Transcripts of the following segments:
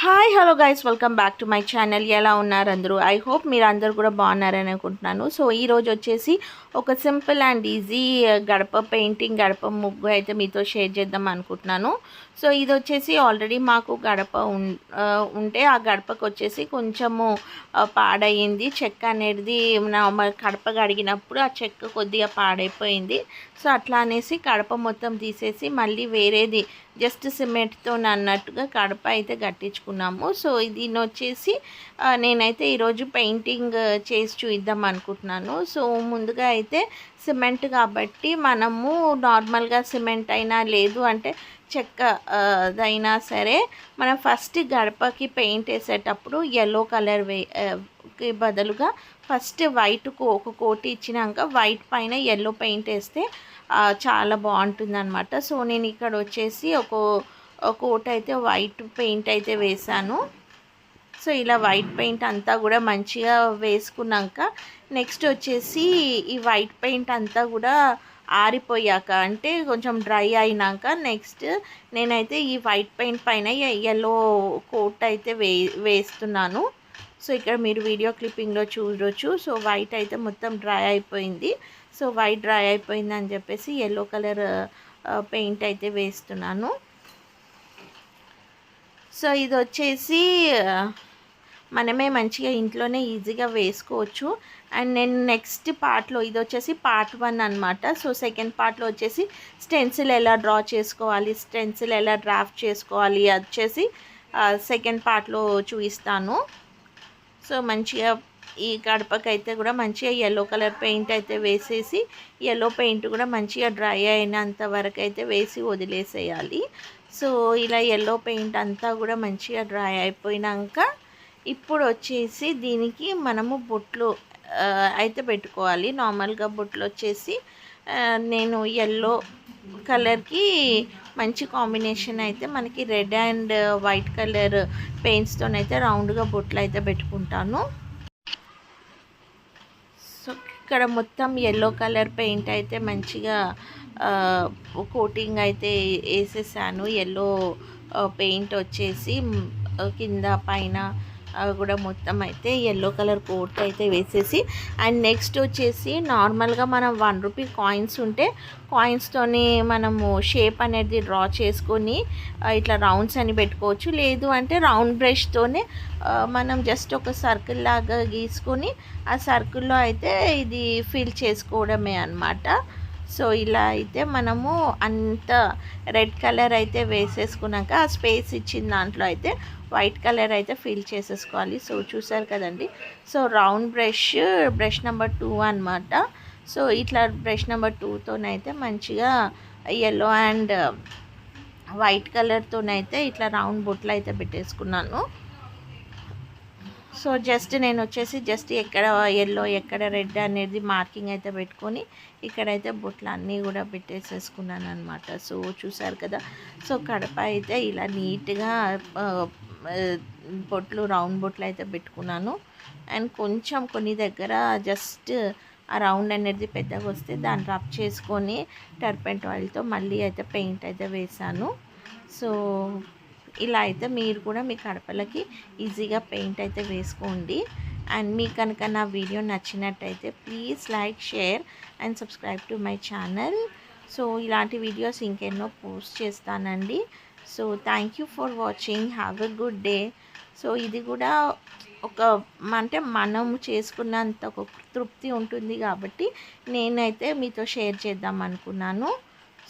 Hi hello guys welcome back to my channel ఎలా ఉన్నారు అందరూ? ఐ హోప్ మీరు అందరూ కూడా బాగున్నారని అనుకుంటున్నాను. సో ఈరోజు వచ్చేసి ఒక సింపుల్ అండ్ ఈజీ గడప పెయింటింగ్ గడప ముగ్గు అయితే మీతో షేర్ చేద్దాం అనుకుంటున్నాను. సో ఇది వచ్చేసి ఆల్రెడీ మాకు గడప uh, ఉంటే ఆ గడపకు వచ్చేసి కొంచెము uh, పాడయింది చెక్క అనేది కడప కడిగినప్పుడు ఆ చెక్క కొద్దిగా పాడైపోయింది. సో అట్లా అనేసి కడప మొత్తం తీసేసి మళ్ళీ వేరేది జస్ట్ సిమెంట్తో అన్నట్టుగా కడప అయితే కట్టించుకున్నాము సో దీన్ని వచ్చేసి నేనైతే ఈరోజు పెయింటింగ్ చేసి చూద్దాం అనుకుంటున్నాను. సో ముందుగా అయితే సిమెంట్ కాబట్టి మనము నార్మల్గా సిమెంట్ అయినా లేదు అంటే చెక్క ఆ, సరే మనం ఫస్ట్ గడపకి పెయింట్ వేసేటప్పుడు ఎల్లో కలర్ వే బదులుగా ఫస్ట్ వైట్ ఒక కోటి ఇచ్చినాక వైట్ పైన ఎల్లో పెయింట్ వేస్తే చాలా బాగుంటుంది అనమాట సో నేను ఇక్కడ వచ్చేసి ఒక కోట్ అయితే వైట్ పెయింట్ అయితే వేశాను. సో ఇలా వైట్ పెయింట్ అంతా కూడా మంచిగా వేసుకున్నాక నెక్స్ట్ వచ్చేసి ఈ వైట్ పెయింట్ అంతా కూడా ఆరిపోయాక అంటే కొంచెం డ్రై అయినాక నెక్స్ట్ నేనైతే ఈ వైట్ పెయింట్ పైన ఎల్లో కోట్ అయితే వే వేస్తున్నాను. సో ఇక్కడ మీరు వీడియో క్లిప్పింగ్లో చూడొచ్చు. సో వైట్ అయితే మొత్తం డ్రై అయిపోయింది. సో వైట్ డ్రై అయిపోయింది అని చెప్పేసి ఎల్లో కలర్ పెయింట్ అయితే వేస్తున్నాను. సో ఇది వచ్చేసి మనమే మంచిగా ఇంట్లోనే ఈజీగా వేసుకోవచ్చు. అండ్ నేను నెక్స్ట్ పార్ట్లో ఇది వచ్చేసి పార్ట్ వన్ అనమాట సో సెకండ్ పార్ట్లో వచ్చేసి స్టెన్సిల్ ఎలా డ్రా చేసుకోవాలి స్టెన్సిల్ ఎలా డ్రాఫ్ట్ చేసుకోవాలి అది వచ్చేసి సెకండ్ పార్ట్లో చూపిస్తాను. సో మంచిగా ఈ గడపకైతే కూడా మంచిగా ఎల్లో కలర్ పెయింట్ అయితే వేసేసి ఎల్లో పెయింట్ కూడా మంచిగా డ్రై అయినంత వరకు అయితే వేసి వదిలేసేయాలి. సో ఇలా ఎల్లో పెయింట్ అంతా కూడా మంచిగా డ్రై అయిపోయినాక ఇప్పుడు వచ్చేసి దీనికి మనము బొట్లు అయితే పెట్టుకోవాలి. నార్మల్గా బొట్లు వచ్చేసి నేను ఎల్లో కలర్కి మంచి కాంబినేషన్ అయితే మనకి రెడ్ అండ్ వైట్ కలర్ పెయింట్స్తోనైతే రౌండ్గా బొట్లు అయితే పెట్టుకుంటాను. ఇక్కడ మొత్తం ఎల్లో కలర్ పెయింట్ అయితే మంచిగా కోటింగ్ అయితే వేసేసాను. ఎల్లో పెయింట్ వచ్చేసి కింద పైన అవి కూడా మొత్తం అయితే ఎల్లో కలర్ కోట్ అయితే వేసేసి అండ్ నెక్స్ట్ వచ్చేసి నార్మల్గా మనం వన్ రూపీ కాయిన్స్ ఉంటే కాయిన్స్తోని మనము షేప్ అనేది డ్రా చేసుకొని ఇట్లా రౌండ్స్ అని పెట్టుకోవచ్చు. లేదు అంటే రౌండ్ బ్రష్తోనే మనం జస్ట్ ఒక సర్కిల్ లాగా గీసుకొని ఆ సర్కిల్లో అయితే ఇది ఫిల్ చేసుకోవడమే అన్నమాట. సో ఇలా అయితే మనము అంత రెడ్ కలర్ అయితే వేసేసుకున్నాక ఆ స్పేస్ ఇచ్చిన దాంట్లో అయితే వైట్ కలర్ అయితే ఫిల్ చేసేసుకోవాలి. సో చూసారు కదండి. So round brush brush number two అనమాట సో ఇట్లా బ్రష్ నెంబర్ టూతోనైతే మంచిగా ఎల్లో అండ్ వైట్ కలర్తోనైతే ఇట్లా రౌండ్ బొట్లు అయితే పెట్టేసుకున్నాను. సో జస్ట్ నేను వచ్చేసి జస్ట్ ఎక్కడ ఎల్లో ఎక్కడ రెడ్ అనేది మార్కింగ్ అయితే పెట్టుకొని ఇక్కడైతే బొట్లు అన్నీ కూడా పెట్టేసేసుకున్నాను అనమాట సో చూసారు కదా? సో కడప అయితే ఇలా నీట్గా బొట్లు రౌండ్ బొట్లు అయితే పెట్టుకున్నాను. అండ్ కొంచెం కొన్ని దగ్గర జస్ట్ ఆ రౌండ్ అనేది పెద్దగా వస్తే దాన్ని రబ్ చేసుకొని టర్పెంట్ ఆయిల్తో మళ్ళీ అయితే పెయింట్ అయితే వేసాను సో ఇలా అయితే మీరు కూడా మీ కడపలకి ఈజీగా పెయింట్ అయితే వేసుకోండి. అండ్ మీకు కనుక నా వీడియో నచ్చినట్టయితే please like share and subscribe to my channel. So ఇలాంటి వీడియోస్ ఇంకెన్నో పోస్ట్ చేస్తానండి. So thank you for watching have a good day so ఇది కూడా ఒక అంటే మనం చేసుకున్నంత ఒక తృప్తి ఉంటుంది కాబట్టి నేనైతే మీతో షేర్ చేద్దాం అనుకున్నాను.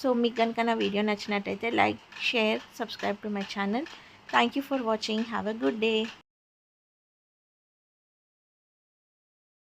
సో మీకు కనుక నా వీడియో నచ్చినట్టయితే like share subscribe to my channel. Thank you for watching have a good day